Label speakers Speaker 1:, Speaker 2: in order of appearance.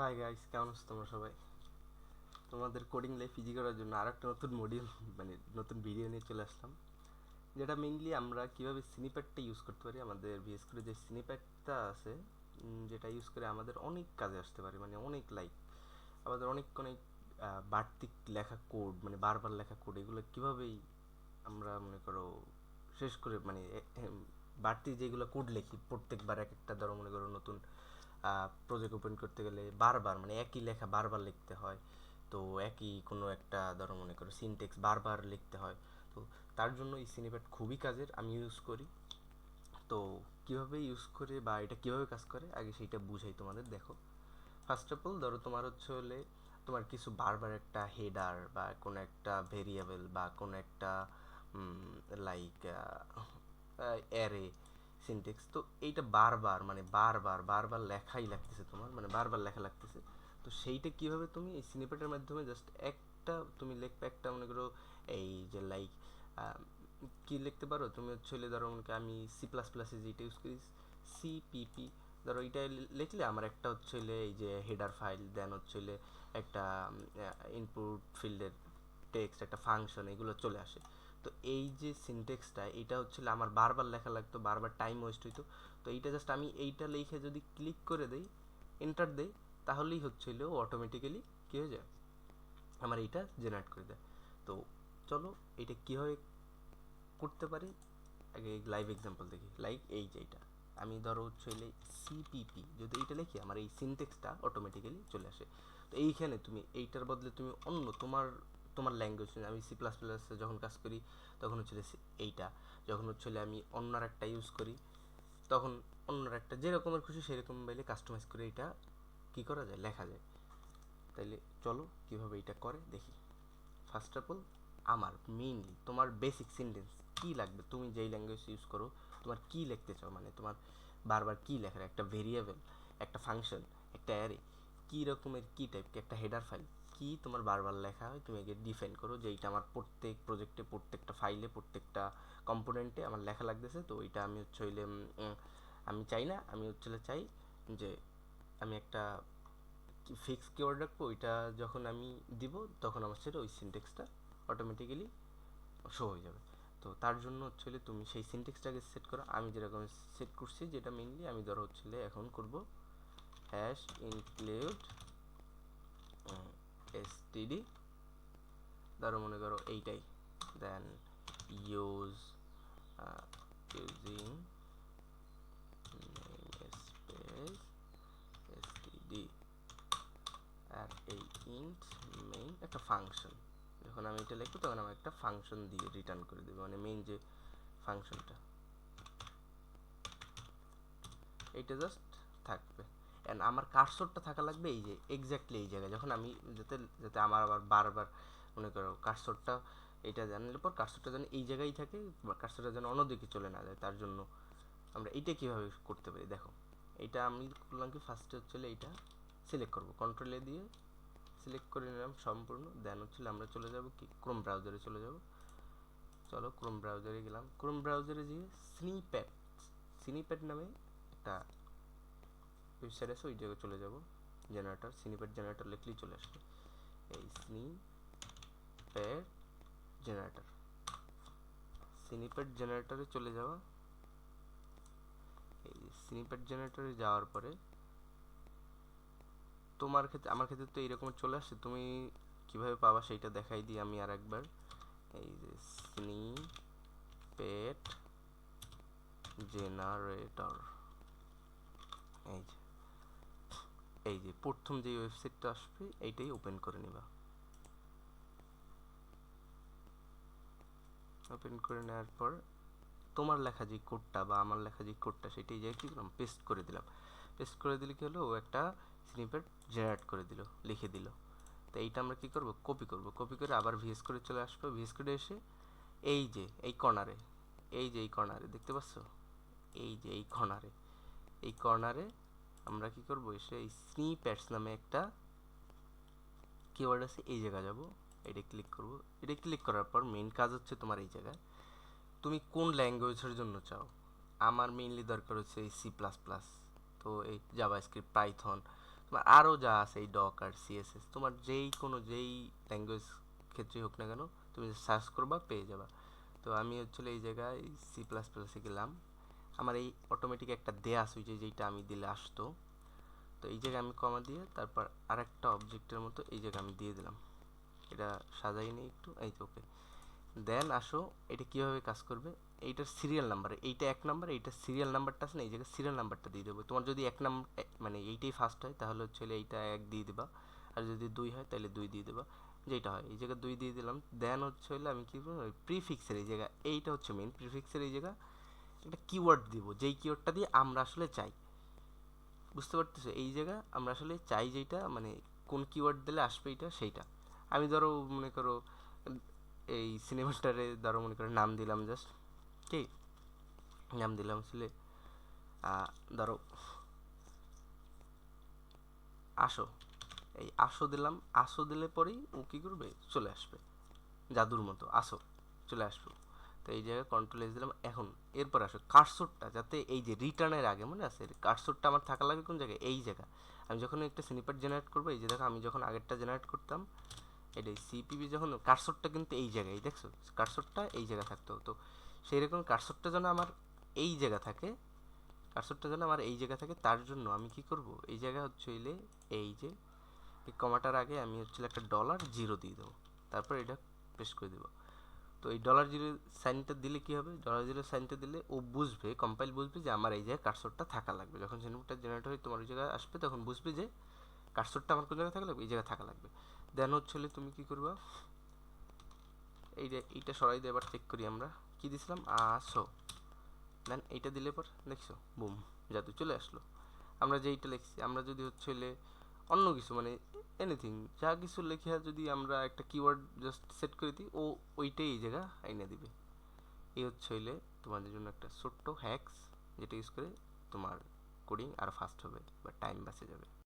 Speaker 1: Hi guys কেমন আছো তোমরা সবাই? তোমাদের কোডিং লাইফ ইজি করার জন্য আর একটা নতুন মডিউল মানে নতুন ভিডিও নিয়ে চলে আসলাম। যেটা মেইনলি আমরা কীভাবে সিনিপ্যাডটা ইউজ করতে পারি, আমাদের বিএস করে যে সিনিপ্যাডটা আছে যেটা ইউজ করে আমাদের অনেক কাজে আসতে পারে মানে অনেক লাইক আমাদের অনেক অনেক বাড়তি লেখা কোড মানে বারবার লেখা কোড এগুলো কীভাবেই আমরা মনে করো শেষ করে মানে বাড়তি যেগুলো কোড লিখি, প্রত্যেকবার এক একটা, ধরো মনে করো নতুন প্রজেক্ট ওপেন করতে গেলে বারবার মানে একই লেখা বারবার লিখতে হয়। তো একই কোনো একটা, ধরো মনে করো সিনটেক্স বারবার লিখতে হয়। তো তার জন্য এই সিনিপ্যাড খুবই কাজের, আমি ইউজ করি। তো কীভাবে ইউজ করে বা এটা কীভাবে কাজ করে, আগে সেইটা বুঝাই তোমাদের, দেখো। ফার্স্ট অফ অল ধরো তোমার হচ্ছে হলে তোমার কিছু বারবার একটা হেডার বা কোনো একটা ভেরিয়েবল বা কোনো একটা লাইক অ্যারে সিনটেক্স তো এইটা বারবার মানে বারবার বারবার লেখাই লাগতেছে তোমার মানে বারবার লেখা লাগতেছে। তো সেইটা কীভাবে তুমি এই স্নিপেটের মাধ্যমে জাস্ট একটা, তুমি লিখবে একটা, মনে করো এই যে লাইক কি লিখতে পারো? তুমি হচ্ছে ধরো মনে আমি সি প্লাস প্লাসে যেটা ইউজ করি সিপিপি ধরো এইটা লিখলে আমার একটা হচ্ছে এই যে হেডার ফাইল দেন হচ্ছে একটা ইনপুট ফিল্ডের টেক্সট একটা ফাংশন এগুলো চলে আসে। তো এই যে সিনটেক্সটা এটা হচ্ছিল আমার বারবার লেখা লাগতো, বারবার টাইম ওয়েস্ট হইতো। তো এইটা জাস্ট আমি এইটা লিখে যদি ক্লিক করে দেই এন্টার দেই, তাহলেই হচ্ছিল অটোমেটিক্যালি কী হয়ে যায়? আমার এইটা জেনারেট করে দেয়। তো চলো এটা কীভাবে করতে পারি? আগে লাইভ এক্সাম্পল দেখি। লাইক এই যে এইটা। আমি ধরো হচ্ছে সিপিপি যদি এইটা লিখি, আমার এই সিনটেক্সটা অটোমেটিক্যালি চলে আসে। তো এইখানে তুমি, এইটার বদলে তুমি অন্য তোমার তোমার ল্যাঙ্গুয়েজ আমি সি প্লাস প্লাসে যখন কাজ করি, তখন হচ্ছে এইটা। যখন হচ্ছে আমি অন্য একটা ইউজ করি, তখন অন্য একটা যেরকমের খুশি সেরকম বাইলে কাস্টমাইজ করে এটা কী করা যায়? লেখা যায়। তাইলে চলো কীভাবে এটা করে দেখি। ফার্স্ট অফ অল আমার মেইনলি তোমার বেসিক সেন্টেন্স কী লাগবে? তুমি যেই ল্যাঙ্গুয়েজ ইউজ করো, তোমার কী লিখতে চাও? মানে তোমার বারবার কী লেখার একটা ভেরিয়েবল একটা ফাংশন একটা অ্যারে কী রকমের কী টাইপ একটা হেডার ফাইল কী তোমার বারবার লেখা হয়, তুমি আগে ডিফাইন করো যে এইটা আমার প্রত্যেক প্রজেক্টে প্রত্যেকটা ফাইলে প্রত্যেকটা কম্পোনেন্টে আমার লেখা লাগতেছে। তো ওইটা আমি হচ্ছে হইলে আমি চাই না। আমি হচ্ছে চাই যে আমি একটা ফিক্স কিওয়ার্ড রাখব, ওইটা যখন আমি দিব, তখন আমার সেটা ওই সিনটেক্সটা অটোমেটিক্যালি শো হয়ে যাবে। তো তার জন্য হচ্ছে তুমি সেই সিনটেক্সটাকে সেট করো। আমি যেরকম সেট করছি যেটা মেনলি আমি ধরো হচ্ছে এখন করব হ্যাশ ইনক্লুড এসটিডি ধরো মনে করো, এইটাই। Then use using space std আর এই ইন্ট মেইন একটা ফাংশন যখন আমি এটা লিখব, তখন আমি একটা ফাংশন দিয়ে রিটার্ন করে দেবো মানে মেইন যে ফাংশনটা এইটা জাস্ট থাকবে। অ্যান্ড আমার কার্সরটা থাকা লাগবে এই যে এক্স্যাক্টলি এই জায়গায়। যখন আমি যাতে যাতে আমার আবার বারবার মনে করো কার্সরটা এটা জানলে পর কার্সরটা যেন এই জায়গায় থাকে কার্সরটা যেন অন্যদিকে চলে না যায়, তার জন্য আমরা এইটা কীভাবে করতে পারি? দেখো এইটা আমি করলাম কি ফার্স্টে হচ্ছে এইটা সিলেক্ট করব। কন্ট্রোলে দিয়ে সিলেক্ট করে নিলাম সম্পূর্ণ। দেন হচ্ছে আমরা চলে যাব কি? ক্রোম ব্রাউজারে চলে যাব। চলো ক্রোম ব্রাউজারে গেলাম। ক্রোম ব্রাউজারে গিয়ে স্নিপ্যাড স্নিপ্যাড নামে একটা ওয়েবসাইট আছে ওই জায়গায় চলে যাব। জেনারেটর স্নিপ্যাড জেনারেটর লিখলেই চলে আসবে। এই স্নিপ্যাড জেনারেটর স্নিপ্যাড জেনারেটরে চলে যাওয়া। এই স্নিপ্যাড জেনারেটরে যাওয়ার পরে তোমার ক্ষেত্রে, আমার ক্ষেত্রে তো এইরকম চলে আসছে তুমি কীভাবে পাবা সেইটা দেখাই দিই আমি আর একবার এই যে স্নি পেট জেনারেটর এই যে। এই যে প্রথম যে ওয়েবসাইটটা আসবে, এইটাই ওপেন করে নিবা। ওপেন করে নেওয়ার পর তোমার লেখা যে কোডটা বা আমার লেখা যে কোডটা সেটাই যাই কি করলাম পেস্ট করে দিলাম। পেস্ট করে দিলে কি হলো, ও একটা স্নিপেট জেনারেট করে দিল, লিখে দিল। তো এইটা আমরা কি করব? কপি করব। কপি করে আবার ভিএস করে চলে আসব। ভিএস করে এসে এই যে, এই কর্নারে এই যে এই কর্নারে দেখতে পাচ্ছ? এই যে এই কর্নারে এই কর্নারে আমরা কি করব? এসে এই স্নিপ্যাটস নামে একটা কিওয়ার্ড আছে, এই জায়গা যাব। এটা ক্লিক করব। এটা ক্লিক করার পর মেইন কাজ হচ্ছে তোমার এই জায়গায়। তুমি কোন ল্যাঙ্গুয়েজের জন্য চাও? আমার মেইনলি দরকার হচ্ছে এই সি প্লাস প্লাস তো এই জাভা স্ক্রিপ্ট পাইথন তোমার আরও যা আছে, এই ডক আর সিএসএস তোমার যেই কোনো যেই ল্যাঙ্গুয়েজ ক্ষেত্রে হোক না কেন, তুমি সার্চ করবা, পেয়ে যাবা। তো আমি হচ্ছিল এই জায়গায় সি প্লাস প্লাসে গেলাম। আমার এই অটোমেটিক একটা দেয়া সুইচে যেইটা আমি দিলে আসতো। তো এই জায়গায় আমি কমা দিয়ে তারপর আরেকটা অবজেক্টের মতো এই জায়গায় আমি দিয়ে দিলাম। এটা সাজাই নিই একটু, এই তো ওকে দেন আসো, এটা কীভাবে কাজ করবে? এইটার সিরিয়াল নাম্বার এইটা এক নাম্বার এইটা সিরিয়াল নাম্বারটা আছে না, এই জায়গায় সিরিয়াল নাম্বারটা দিয়ে দেবো। তোমার যদি এক নাম্বার মানে এইটাই ফার্স্ট হয়, তাহলে হচ্ছে এইটা এক দিয়ে দেবা। আর যদি দুই হয়, তাহলে দুই দিয়ে দেবা। যেটা হয়, এই জায়গায় দুই দিয়ে দিলাম। দেন হচ্ছে হলে আমি কী করব? প্রিফিক্সের এই জায়গা এইটা হচ্ছে মেন প্রিফিক্সের এই জায়গা। একটা কিওয়ার্ড দিব, যেই কিওয়ার্ডটা দিয়ে আমরা আসলে চাই। বুঝতে পারতেছো? এই জায়গা আমরা আসলে চাই যেটা মানে কোন কিওয়ার্ড দিলে আসবে এটা সেইটা। আমি ধরো মনে করো, এই সিনেমাটারে ধরো মনে করো নাম দিলাম জাস্ট কি? নাম দিলাম আসলে ধরো, আসো। এই আসো দিলাম, আসো দিলে পরেই ও কী করবে? চলে আসবে। জাদুর মতো, আসো, চলে আসব। তো এই জায়গায় কন্ট্রোল এস দিলাম। এখন, এরপর আসো কার্সরটা যাতে এই যে রিটার্নের আগে, মনে আছে? কার্সরটা আমার থাকা লাগে কোন জায়গায়? এই জায়গা। আমি যখন একটা স্নিপার জেনারেট করব, এই যে দেখো, আমি যখন আগেরটা জেনারেট করতাম, এটাই সিপিবি যখন কার্সরটা কিন্তু এই জায়গায় দেখছ? কার্সরটা এই জায়গা থাকতো। তো সেই রকম কার্সরটা যেন আমার এই জায়গা থাকে কার্সরটা যেন আমার এই জায়গা থাকে, তার জন্য আমি কি করব? এই জায়গা হচ্ছে হইলে, এই যে, এই কমাটার আগে আমি হচ্ছে একটা ডলার জিরো দিয়ে দেবো। তারপর এটা পেস্ট করে দেবো। তো এই ডলার জিরো সাইনটা দিলে কি হবে? ডলার জিরো সাইনটা দিলে ও বুঝবে কম্পাইল বুঝবে যে আমার এই জায়গায় কার্সরটা থাকা লাগবে। যখন সিনেমাটা জেনারেট হয়ে, তোমার ওই জায়গায় আসবে, তখন বুঝবে যে কার্সরটা আমার কোন জায়গায় থাকা লাগবে? এই জায়গায় থাকা লাগবে। দেন হচ্ছে তুমি কি করবা? এই যে এইটা সরাই দিয়ে এবার চেক করি আমরা। কি দিছিলাম? আসো দেন এইটা দিলে পর দেখছ বুম জাদু চলে আসলো। আমরা যেইটা লিখছি, আমরা যদি হচ্ছে অন্য কিছু মানে এনিথিং যা কিছু লেখা যদি আমরা একটা কিওয়ার্ড জাস্ট সেট করে দিই, ও ওইটাই এই জায়গা আইনে দিবে। এই হচ্ছে হইলে তোমাদের জন্য একটা ছোট্ট হ্যাক্স যেটা ইউজ করে তোমার কোডিং আর ফাস্ট হবে বা টাইম বাঁচে যাবে।